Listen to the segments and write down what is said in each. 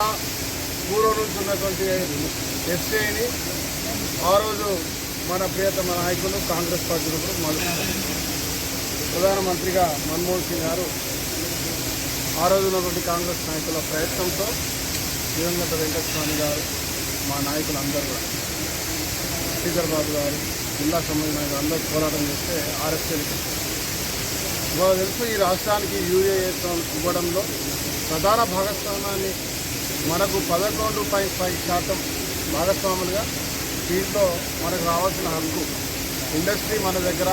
పూర్వం నుంచి ఉన్నటువంటి ఎస్ఐని ఆ రోజు మన ప్రియతమ నాయకులు కాంగ్రెస్ పార్టీ మొదలు ప్రధానమంత్రిగా మన్మోహన్ సింగ్ గారు ఆ రోజు ఉన్నటువంటి కాంగ్రెస్ నాయకుల ప్రయత్నంతో దివంగత వెంకటస్వామి గారు మా నాయకులు అందరూ కూడా శ్రీధర్ బాబు గారు జిల్లా సంబంధించిన అందరూ పోరాటం చేస్తే ఆర్ఎస్ఎల్కి ఇవాళ తెలుసు ఈ రాష్ట్రానికి యూఏ ఇవ్వడంలో ప్రధాన భాగస్వామ్యాన్ని మనకు పదకొండు పాయింట్ ఫైవ్ శాతం భాగస్వాములుగా దీంట్లో మనకు రావాల్సిన హక్కు ఇండస్ట్రీ మన దగ్గర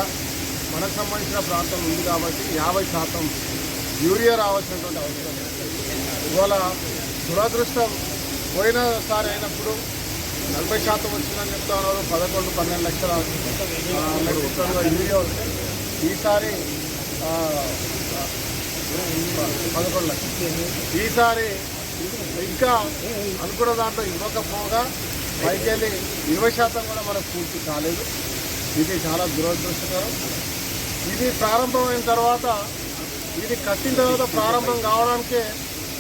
మనకు సంబంధించిన ప్రాంతం ఉంది కాబట్టి యాభై శాతం యూరియా రావాల్సినటువంటి అవసరం. ఇవాళ దురదృష్టం పోయినసారి అయినప్పుడు నలభై శాతం వచ్చిందని చెప్తా ఉన్నారు పదకొండు పన్నెండు లక్షల యూరియా వస్తే ఈసారి పదకొండు లక్షలు. ఈసారి ఇంకా అనుకున్న దాంట్లో ఇవ్వకపోగా పైకెళ్ళి ఇరవై శాతం కూడా మనకు పూర్తి కాలేదు. ఇది చాలా దురదృష్టకరం. ఇది ప్రారంభమైన తర్వాత ఇది కట్టిన తర్వాత ప్రారంభం కావడానికే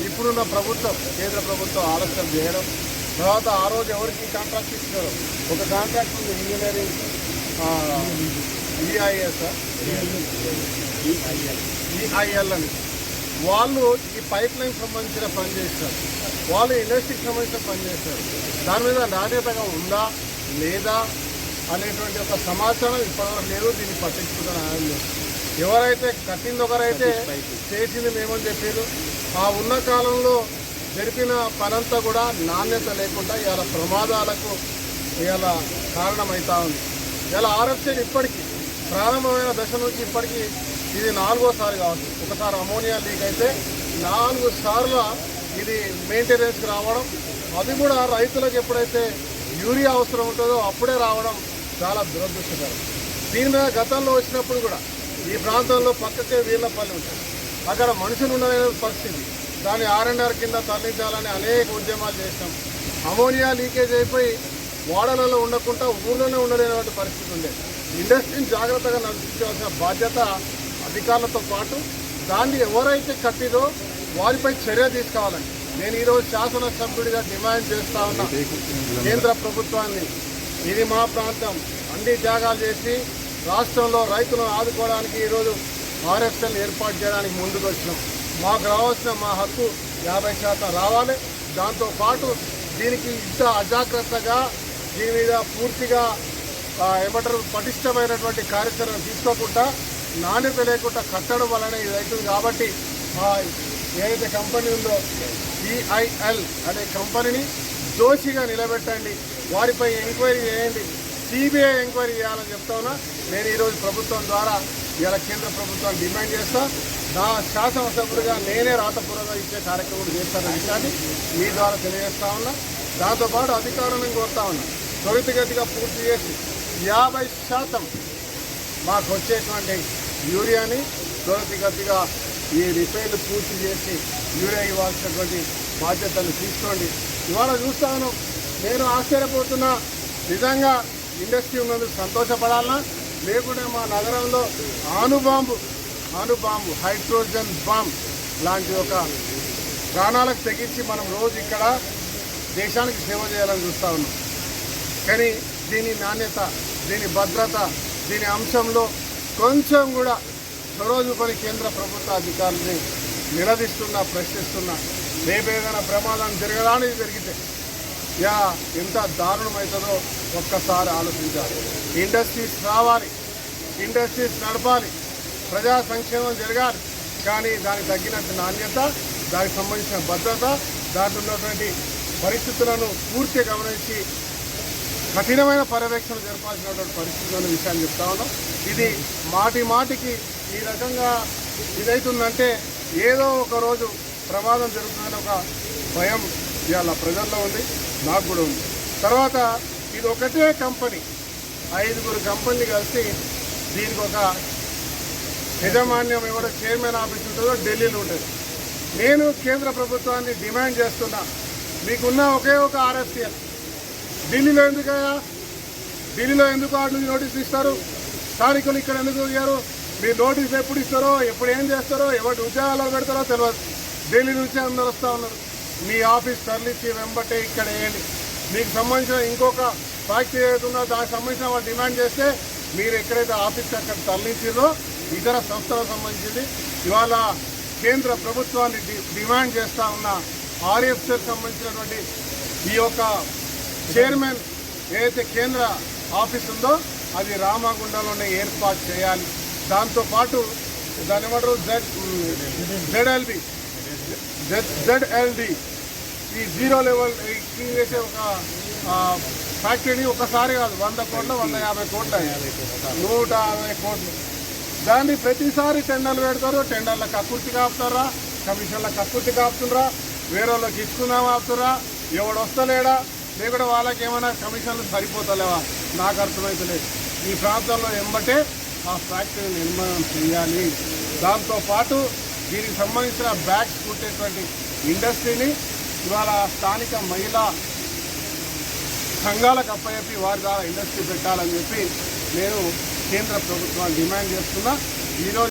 ఇప్పుడున్న ప్రభుత్వం కేంద్ర ప్రభుత్వం ఆలస్యం చేయడం తర్వాత ఆ రోజు ఎవరికి కాంట్రాక్ట్ ఇచ్చినారు ఒక కాంట్రాక్ట్ ఉంది ఇంజనీరింగ్ ఈఐఎస్ ఈఐఎల్ అని. వాళ్ళు ఈ పైప్ లైన్ సంబంధించిన పని చేస్తారు. వాళ్ళు ఇండస్ట్రీకి సంబంధించిన పని చేస్తారు. దాని మీద నాణ్యతగా ఉందా? లేదా? అనేటువంటి ఒక సమాచారం ఇప్పటివరకు లేదు. దీన్ని పట్టించుకుంటున్న ఆయన లేదు ఎవరైతే కట్టింది ఒకరైతే చేసింది మేమని చెప్పారు. ఆ ఉన్న కాలంలో జరిపిన పనంతా కూడా నాణ్యత లేకుండా ఇవాళ ప్రమాదాలకు ఇవాళ కారణమవుతా ఉంది. ఇలా ఆర్ఎఫ్సీని ఇప్పటికీ ప్రారంభమైన దశ నుంచి ఇప్పటికీ ఇది నాలుగోసారి కావచ్చు. ఒకసారి అమోనియా లీక్ అయితే నాలుగు సార్లు ఇది మెయింటెనెన్స్కి రావడం అది కూడా రైతులకు ఎప్పుడైతే యూరియా అవసరం ఉంటుందో అప్పుడే రావడం చాలా దురదృష్టకరం. దీని మీద గతంలో వచ్చినప్పుడు కూడా ఈ ప్రాంతంలో పక్కకే వీళ్ళపల్లి ఉంటుంది. అక్కడ మనుషులు ఉండలేని పరిస్థితి. దాన్ని ఆర్ఎన్ఆర్ కింద తరలించాలని అనేక ఉద్యమాలు చేసినాం. అమోనియా లీకేజ్ అయిపోయి వాడలలో ఉండకుండా ఊళ్ళోనే ఉండలేనటువంటి పరిస్థితి ఉండేది. ఇండస్ట్రీని జాగ్రత్తగా నడిపించాల్సిన బాధ్యత అధికారులతో పాటు దాన్ని ఎవరైతే కట్టిదో వారిపై చర్య తీసుకోవాలని నేను ఈరోజు శాసనసభ్యుడిగా డిమాండ్ చేస్తా ఉన్నా. కేంద్ర ప్రభుత్వాన్ని ఇది మా ప్రాంతం. అన్ని త్యాగాలు చేసి రాష్ట్రంలో రైతులను ఆదుకోవడానికి ఈరోజు ఆర్ఎఫ్ఎల్ ఏర్పాటు చేయడానికి ముందుకు వచ్చినాం. మాకు రావాల్సిన మా హక్కు యాభై శాతం రావాలి. దాంతోపాటు దీనికి ఇంత అజాగ్రత్తగా దీని మీద పూర్తిగా ఏమంటారు పటిష్టమైనటువంటి కార్యాచరణ తీసుకోకుండా నాణ్యత లేకుండా కట్టడం వలన ఇది అవుతుంది కాబట్టి ఏదైతే కంపెనీ ఉందో సిఐఎల్ అనే కంపెనీని దోషిగా నిలబెట్టండి. వారిపై ఎంక్వైరీ చేయండి. సిబిఐ ఎంక్వైరీ చేయాలని చెప్తా ఉన్నా. నేను ఈరోజు ప్రభుత్వం ద్వారా ఇలా కేంద్ర ప్రభుత్వాన్ని డిమాండ్ చేస్తా. నా శాసనసభ్యుడిగా నేనే రాతపూర్వకంగా ఇచ్చే కార్యక్రమం చేస్తాను విషయాన్ని మీ ద్వారా తెలియజేస్తా ఉన్నా. దాంతోపాటు అధికారులను కోరుతా ఉన్నా. త్వరితగతిగా పూర్తి చేసి యాభై శాతం మాకు వచ్చేటువంటి యూరియాని త్వరతిగతిగా ఈ రిపేర్లు పూర్తి చేసి యూరియా ఇవ్వాల్సినటువంటి బాధ్యతలు తీసుకోండి. ఇవాళ చూస్తాను. నేను ఆశ్చర్యపోతున్నా. నిజంగా ఇండస్ట్రీ ఉన్నందుకు సంతోషపడాలన్నా లేకుంటే మా నగరంలో ఆనుబాంబు ఆనుబాంబు హైడ్రోజన్ బాంబ్ లాంటి ఒక ప్రాణాలకు తెగించి మనం రోజు ఇక్కడ దేశానికి సేవ చేయాలని చూస్తూ ఉన్నాం. కానీ దీని నాణ్యత దీని భద్రత దీని అంశంలో కొంచెం కూడా చొరవ కేంద్ర ప్రభుత్వ అధికారుల్ని నిలదీస్తున్నా ప్రశ్నిస్తున్నా రేపేదైనా ప్రమాదం జరగడానికి జరిగితే యా ఎంత దారుణమవుతుందో ఒక్కసారి ఆలోచించాలి. ఇండస్ట్రీస్ రావాలి ఇండస్ట్రీస్ నడపాలి ప్రజా సంక్షేమం జరగాలి కానీ దానికి తగ్గినంత నాణ్యత దానికి సంబంధించిన భద్రత దాంట్లో ఉన్నటువంటి పరిస్థితులను పూర్తిగా గమనించి కఠినమైన పర్యవేక్షణ జరపాల్సినటువంటి పరిస్థితులు అనే విషయాన్ని చెప్తా ఉన్నాం. ఇది మాటి మాటికి ఈ రకంగా ఇదైతుందంటే ఏదో ఒక రోజు ప్రమాదం జరుగుతుందని ఒక భయం ఇవాళ ప్రజల్లో ఉంది నాకు కూడా ఉంది. తర్వాత ఇది ఒకటే కంపెనీ ఐదుగురు కంపెనీలు కలిసి దీనికి ఒక యజమాన్యం ఎవరో చైర్మన్ ఆఫీస్ ఉంటుందో ఢిల్లీలో ఉంటుంది. నేను కేంద్ర ప్రభుత్వాన్ని డిమాండ్ చేస్తున్నా మీకున్న ఒకే ఒక ఆర్ఎఫ్సిఎల్ ఢిల్లీలో ఎందుకయ్యా ఢిల్లీలో ఎందుకు ఆడ నోటీసులు ఇస్తారు? స్థానికులు ఇక్కడ ఎందుకు ఇయ్యారు? మీరు నోటీస్ ఎప్పుడు ఇస్తారో ఎప్పుడు ఏం చేస్తారో ఎవరి ఉద్యోగాలు పెడతారో తెలియదు. ఢిల్లీ నుంచి అందరు వస్తూ ఉన్నారు. మీ ఆఫీస్ తరలించి వెంబటే ఇక్కడ వేయండి. మీకు సంబంధించిన ఇంకొక ఫ్యాక్టరీ ఏదైతే ఉందో దానికి సంబంధించిన వాళ్ళు డిమాండ్ చేస్తే మీరు ఎక్కడైతే ఆఫీస్ అక్కడ తరలించిందో ఇతర సంస్థలకు సంబంధించింది ఇవాళ కేంద్ర ప్రభుత్వాన్ని డి- డిమాండ్ చేస్తూ ఉన్న ఆర్ఎఫ్సీకి సంబంధించినటువంటి ఈ యొక్క చైర్మన్ ఏదైతే కేంద్ర ఆఫీస్ ఉందో అది రామగుండలోనే ఏర్పాటు చేయాలి. దాంతోపాటు దాని ఏమంటారు? జెడ్ జెడ్ఎల్బి జెడ్ఎల్డి ఈ జీరో లెవెల్ క్లీన్ చేసే ఒక ఫ్యాక్టరీని ఒకసారి కాదు వంద కోట్ల వంద యాభై కోట్ల నూట యాభై కోట్లు. దాన్ని ప్రతిసారి టెండర్లు పెడతారు. టెండర్ల కక్కుర్తి కాపుతారా? కమిషన్ల కక్కుర్తి కాపుతుండ్రా? వేరే వాళ్ళకి ఇచ్చుకుందాం ఆపుతురా? ఎవడు నేను కూడా వాళ్ళకి ఏమైనా కమిషన్లు సరిపోతలేవా? నాకు అర్థమవుతలేదు ఈ ప్రాంతంలో ఎంబటే ఆ ఫ్యాక్టరీ నిర్మాణం చేయాలి. దాంతోపాటు దీనికి సంబంధించిన బ్యాగ్స్ కుట్టేటువంటి ఇండస్ట్రీని ఇవాళ స్థానిక మహిళా సంఘాలకు అప్పచెప్పి వారి ద్వారా ఇండస్ట్రీ పెట్టాలని చెప్పి నేను కేంద్ర ప్రభుత్వాన్ని డిమాండ్ చేస్తున్నా. ఈరోజు